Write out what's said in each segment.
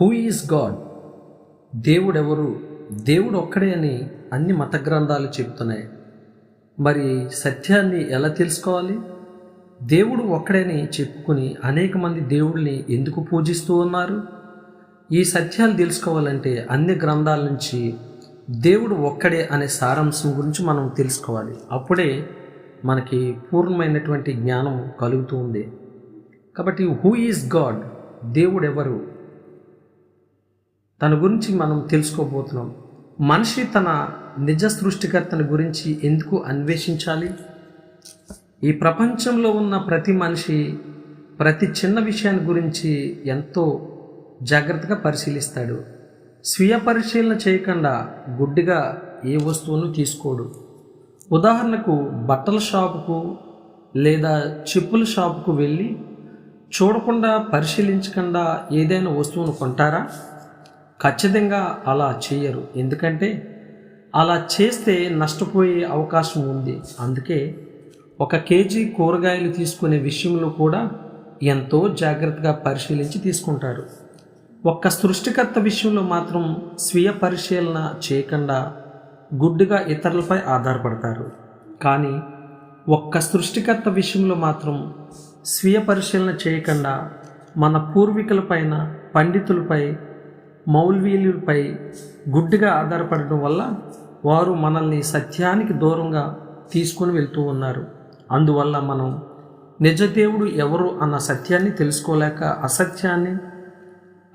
Who is God దేవుడెవరు? దేవుడు ఒక్కడే అని అన్ని మత గ్రంథాలు చెబుతున్నాయి. మరి సత్యాన్ని ఎలా తెలుసుకోవాలి? దేవుడు ఒక్కడని చెప్పుకుని అనేక మంది దేవుడిని ఎందుకు పూజిస్తూ ఉన్నారు? ఈ సత్యాలు తెలుసుకోవాలంటే అన్ని గ్రంథాల నుంచి దేవుడు ఒక్కడే అనే సారాంశం గురించి మనం తెలుసుకోవాలి. అప్పుడే మనకి పూర్ణమైనటువంటి జ్ఞానం కలుగుతూ ఉంది. కాబట్టి హూ ఈజ్ గాడ్ దేవుడెవరు? తన గురించి మనం తెలుసుకోబోతున్నాం. మనిషి తన నిజ సృష్టికర్తని గురించి ఎందుకు అన్వేషించాలి? ఈ ప్రపంచంలో ఉన్న ప్రతి మనిషి ప్రతి చిన్న విషయాన్ని గురించి ఎంతో జాగ్రత్తగా పరిశీలిస్తాడు. స్వీయ పరిశీలన చేయకుండా గుడ్డిగా ఏ వస్తువును తీసుకోడు. ఉదాహరణకు బట్టల షాపుకు లేదా చెప్పుల షాపుకు వెళ్ళి చూడకుండా పరిశీలించకుండా ఏదైనా వస్తువును కొంటారా? ఖచ్చితంగా అలా చేయరు. ఎందుకంటే అలా చేస్తే నష్టపోయే అవకాశం ఉంది. అందుకే ఒక కేజీ కూరగాయలు తీసుకునే విషయంలో కూడా ఎంతో జాగ్రత్తగా పరిశీలించి తీసుకుంటారు. ఒక్క సృష్టికర్త విషయంలో మాత్రం స్వీయ పరిశీలన చేయకుండా గుడ్డుగా ఇతరులపై ఆధారపడతారు. కానీ ఒక్క సృష్టికర్త విషయంలో మాత్రం స్వీయ పరిశీలన చేయకుండా మన పూర్వీకులపైన పండితులపై మౌల్వీలపై గుడ్డిగా ఆధారపడటం వల్ల వారు మనల్ని సత్యానికి దూరంగా తీసుకొని వెళ్తూ ఉన్నారు. అందువల్ల మనం నిజదేవుడు ఎవరు అన్న సత్యాన్ని తెలుసుకోలేక అసత్యాన్ని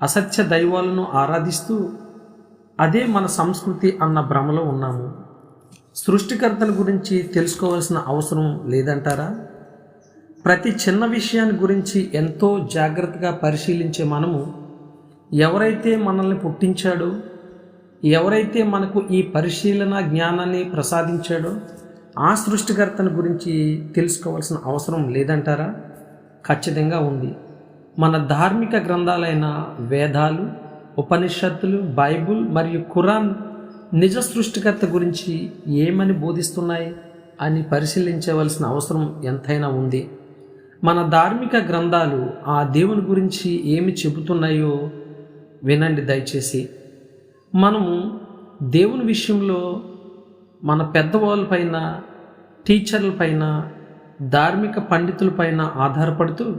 అసత్య దైవాలను ఆరాధిస్తూ అదే మన సంస్కృతి అన్న భ్రమలో ఉన్నాము. సృష్టికర్తల గురించి తెలుసుకోవాల్సిన అవసరం లేదంటారా? ప్రతి చిన్న విషయాన్ని గురించి ఎంతో జాగ్రత్తగా పరిశీలించే మనము ఎవరైతే మనల్ని పుట్టించాడో ఎవరైతే మనకు ఈ పరిశీలన జ్ఞానాన్ని ప్రసాదించాడో ఆ సృష్టికర్తను గురించి తెలుసుకోవాల్సిన అవసరం లేదంటారా? ఖచ్చితంగా ఉంది. మన ధార్మిక గ్రంథాలైన వేదాలు ఉపనిషత్తులు బైబుల్ మరియు ఖురాన్ నిజ సృష్టికర్త గురించి ఏమని బోధిస్తున్నాయి అని పరిశీలించవలసిన అవసరం ఎంతైనా ఉంది. మన ధార్మిక గ్రంథాలు ఆ దేవుని గురించి ఏమి చెబుతున్నాయో వినండి దయచేసి. మనము దేవుని విషయంలో మన పెద్దవాళ్ళపైన టీచర్లపైన ధార్మిక పండితులపైన ఆధారపడుతూ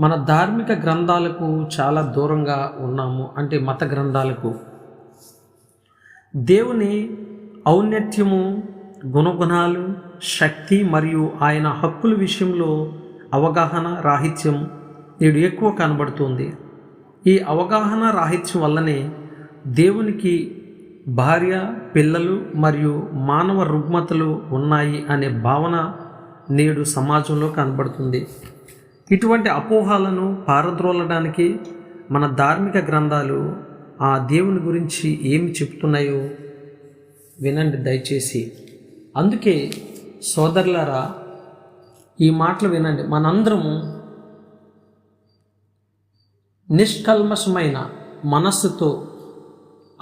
మన ధార్మిక గ్రంథాలకు చాలా దూరంగా ఉన్నాము అంటే మత గ్రంథాలకు. దేవుని ఔన్నత్యము గుణగుణాలు శక్తి మరియు ఆయన హక్కుల విషయంలో అవగాహన రాహిత్యం నేడు ఎక్కువ కనబడుతుంది. ఈ అవగాహన రాహిత్యం వల్లనే దేవునికి భార్య పిల్లలు మరియు మానవ రుగ్మతలు ఉన్నాయి అనే భావన నేడు సమాజంలో కనబడుతుంది. ఇటువంటి అపోహాలను పారద్రోలడానికి మన ధార్మిక గ్రంథాలు ఆ దేవుని గురించి ఏమి చెప్తున్నాయో వినండి దయచేసి. అందుకే సోదరులారా ఈ మాటలు వినండి. మనందరము నిష్కల్మషమైన మనస్సుతో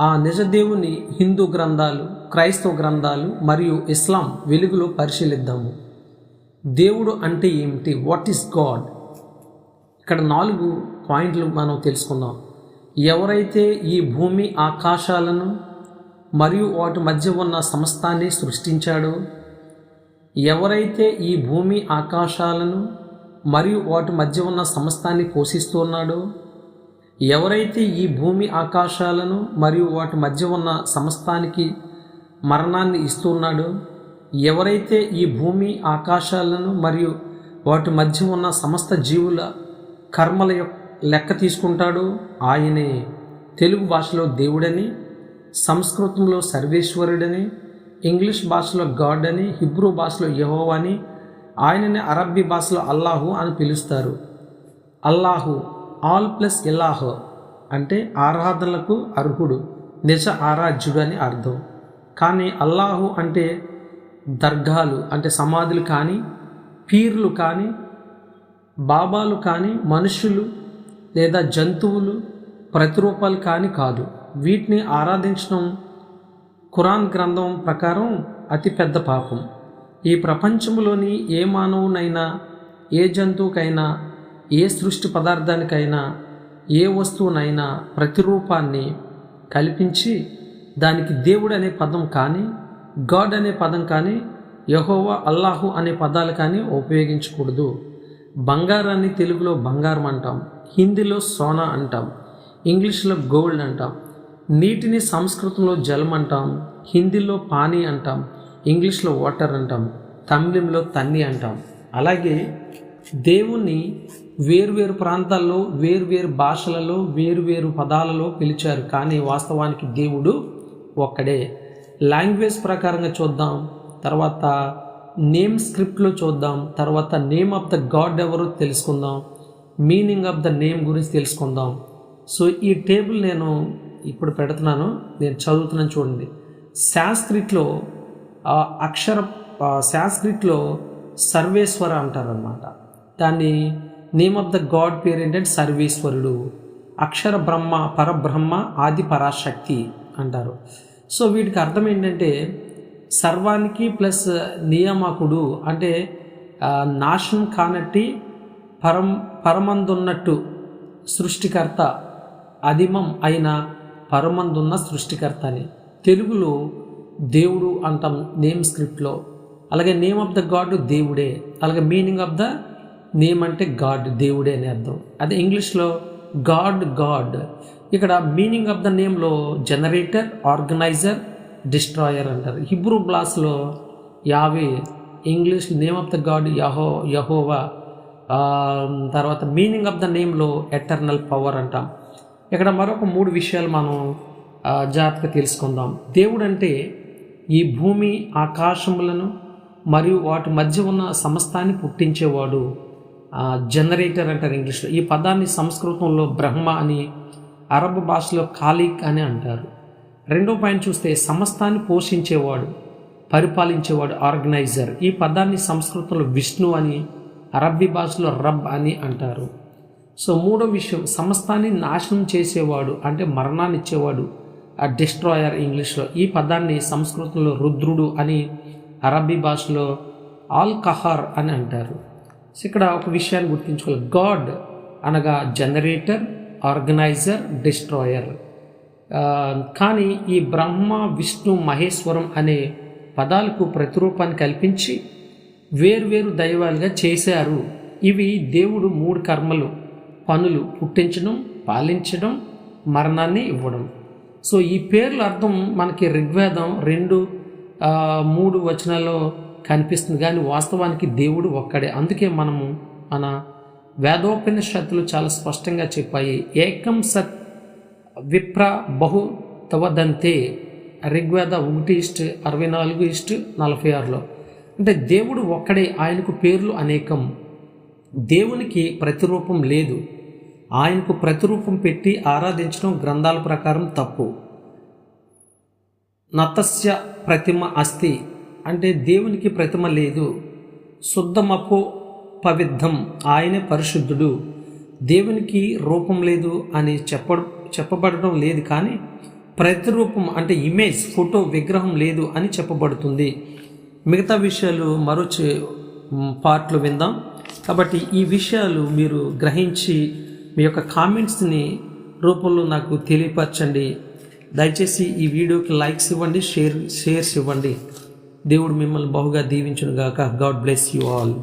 ఆ నిజదేవుని హిందూ గ్రంథాలు క్రైస్తవ గ్రంథాలు మరియు ఇస్లాం వెలుగులో పరిశీలిద్దాము. దేవుడు అంటే ఏమిటి? వాట్ ఈస్ గాడ్ ఇక్కడ నాలుగు పాయింట్లు మనం తెలుసుకుందాం. ఎవరైతే ఈ భూమి ఆకాశాలను మరియు వాటి మధ్య ఉన్న సమస్తాన్ని సృష్టించాడో ఎవరైతే ఈ భూమి ఆకాశాలను మరియు వాటి మధ్య ఉన్న సమస్తాన్ని పోషిస్తున్నాడో ఎవరైతే ఈ భూమి ఆకాశాలను మరియు వాటి మధ్య ఉన్న సమస్తానికి మరణాన్ని ఇస్తున్నాడో ఎవరైతే ఈ భూమి ఆకాశాలను మరియు వాటి మధ్య ఉన్న సమస్త జీవుల కర్మల యొక్క లెక్క తీసుకుంటాడో ఆయనే. తెలుగు భాషలో దేవుడని సంస్కృతంలో సర్వేశ్వరుడని ఇంగ్లీష్ భాషలో గాడ్ అని హిబ్రూ భాషలో యహో అని ఆయనని అరబ్బీ భాషలో అల్లాహు అని పిలుస్తారు. అల్లాహు ఆల్ ప్లస్ ఇల్లాహ్ అంటే ఆరాధనలకు అర్హుడు నిజ ఆరాధ్యుడు అని అర్థం. కానీ అల్లాహు అంటే దర్గాలు అంటే సమాధులు కానీ పీర్లు కానీ బాబాలు కానీ మనుషులు లేదా జంతువులు ప్రతిరూపాలు కానీ కాదు. వీటిని ఆరాధించడం ఖురాన్ గ్రంథం ప్రకారం అతి పెద్ద పాపం. ఈ ప్రపంచంలోని ఏ మానవునైనా ఏ జంతువుకైనా ఏ సృష్టి పదార్థానికైనా ఏ వస్తువునైనా ప్రతిరూపాన్ని కల్పించి దానికి దేవుడు అనే పదం కానీ గాడ్ అనే పదం కానీ యహోవా అల్లాహు అనే పదాలు కానీ ఉపయోగించకూడదు. బంగారాన్ని తెలుగులో బంగారం అంటాం హిందీలో సోనా అంటాం ఇంగ్లీష్లో గోల్డ్ అంటాం నీటిని సంస్కృతంలో జలం అంటాం హిందీలో పానీ అంటాం ఇంగ్లీష్లో వాటర్ అంటాం తమిళంలో తన్ని అంటాం. అలాగే దేవుణ్ణి వేరువేరు ప్రాంతాల్లో వేరువేరు భాషలలో వేరువేరు పదాలలో పిలిచారు. కానీ వాస్తవానికి దేవుడు ఒక్కడే. లాంగ్వేజ్ ప్రకారంగా చూద్దాం. తర్వాత నేమ్ స్క్రిప్ట్లో చూద్దాం. తర్వాత నేమ్ ఆఫ్ ద గాడ్ ఎవరో తెలుసుకుందాం. మీనింగ్ ఆఫ్ ద నేమ్ గురించి తెలుసుకుందాం. సో ఈ టేబుల్ నేను ఇప్పుడు పెడుతున్నాను. నేను చదువుతున్నాను చూడండి. సాంస్క్రిట్లో అక్షర ఆ సాంస్క్రిట్లో సర్వేశ్వర అంటారనమాట దాన్ని నేమ్ ఆఫ్ ద గాడ్ పేరు ఏంటంటే సర్వేశ్వరుడు. అక్షర బ్రహ్మ పరబ్రహ్మ ఆది పరాశక్తి అంటారు. సో వీటికి అర్థం ఏంటంటే సర్వానికి ప్లస్ నియామకుడు అంటే నాశనం కానట్టి పరం పరమందున్నట్టు సృష్టికర్త అదిమం అయిన పరమందున్న సృష్టికర్త అని తెలుగులో దేవుడు అంటాం నేమ్ స్క్రిప్ట్లో అలాగే నేమ్ ఆఫ్ ద గాడ్ దేవుడే. అలాగే మీనింగ్ ఆఫ్ ద నేమ్ అంటే గాడ్ దేవుడే అని అర్థం. అదే ఇంగ్లీష్లో గాడ్ గాడ్. ఇక్కడ మీనింగ్ ఆఫ్ ద నేమ్లో జనరేటర్ ఆర్గనైజర్ డిస్ట్రాయర్ అంటారు. Hebrew బ్లాస్లో Yahweh English name of the God యహో యహోవా తర్వాత మీనింగ్ ఆఫ్ ద నేమ్లో ఎటర్నల్ పవర్ అంటాం. ఇక్కడ మరొక మూడు విషయాలు మనం జాగ్రత్తగా తెలుసుకుందాం. దేవుడు అంటే ఈ భూమి ఆకాశములను మరియు వాటి మధ్య ఉన్న సమస్తాన్ని పుట్టించేవాడు. జనరేటర్ అంటారు ఇంగ్లీష్లో. ఈ పదాన్ని సంస్కృతంలో బ్రహ్మ అని అరబ్ భాషలో ఖాలిక్ అని అంటారు. రెండో పాయింట్ చూస్తే సమస్తాన్ని పోషించేవాడు పరిపాలించేవాడు ఆర్గనైజర్. ఈ పదాన్ని సంస్కృతంలో విష్ణు అని అరబ్బీ భాషలో రబ్ అని అంటారు. సో మూడో విషయం సమస్తాన్ని నాశనం చేసేవాడు అంటే మరణాన్ని ఇచ్చేవాడు ఆ డిస్ట్రాయర్ ఇంగ్లీష్లో. ఈ పదాన్ని సంస్కృతంలో రుద్రుడు అని అరబ్బీ భాషలో ఆల్ కహార్ అని అంటారు. సో ఇక్కడ ఒక విషయాన్ని గుర్తించుకోవాలి. గాడ్ అనగా జనరేటర్ ఆర్గనైజర్ డిస్ట్రాయర్ కానీ ఈ బ్రహ్మ విష్ణు మహేశ్వరం అనే పదాలకు ప్రతిరూపాన్ని కల్పించి వేర్వేరు దైవాలుగా చేశారు. ఇవి దేవుడు మూడు కర్మలు. పనులు పుట్టించడం పాలించడం మరణాన్ని ఇవ్వడం. సో ఈ పేర్ల అర్థం మనకి ఋగ్వేదం రెండు మూడు వచనాల్లో కనిపిస్తుంది. కానీ వాస్తవానికి దేవుడు ఒక్కడే. అందుకే మనము మన వేదోపనిషత్తులు చాలా స్పష్టంగా చెప్పాయి. ఏకం సత్ విప్ర బహు తవదంతే ఋగ్వేద ఒకటి ఇష్ట అరవై నాలుగు ఇష్ట నలభై ఆరులో. అంటే దేవుడు ఒక్కడే ఆయనకు పేర్లు అనేకం. దేవునికి ప్రతిరూపం లేదు. ఆయనకు ప్రతిరూపం పెట్టి ఆరాధించడం గ్రంథాల ప్రకారం తప్పు. నతస్య ప్రతిమ అస్తి. అంటే దేవునికి ప్రతిమ లేదు. శుద్ధమపో పవిద్ధం. ఆయనే పరిశుద్ధుడు. దేవునికి రూపం లేదు అని చెప్ప చెప్పబడటం లేదు కానీ ప్రతిరూపం అంటే ఇమేజ్ ఫోటో విగ్రహం లేదు అని చెప్పబడుతుంది. మిగతా విషయాలు మరో పార్ట్లు విందాం. కాబట్టి ఈ విషయాలు మీరు గ్రహించి మీ యొక్క కామెంట్స్ని రూపంలో నాకు తెలియపరచండి. దయచేసి ఈ వీడియోకి లైక్స్ ఇవ్వండి షేర్ షేర్స్ ఇవ్వండి. దేవుడు మిమ్మల్ని బహుగా దీవించునుగాక. God bless you all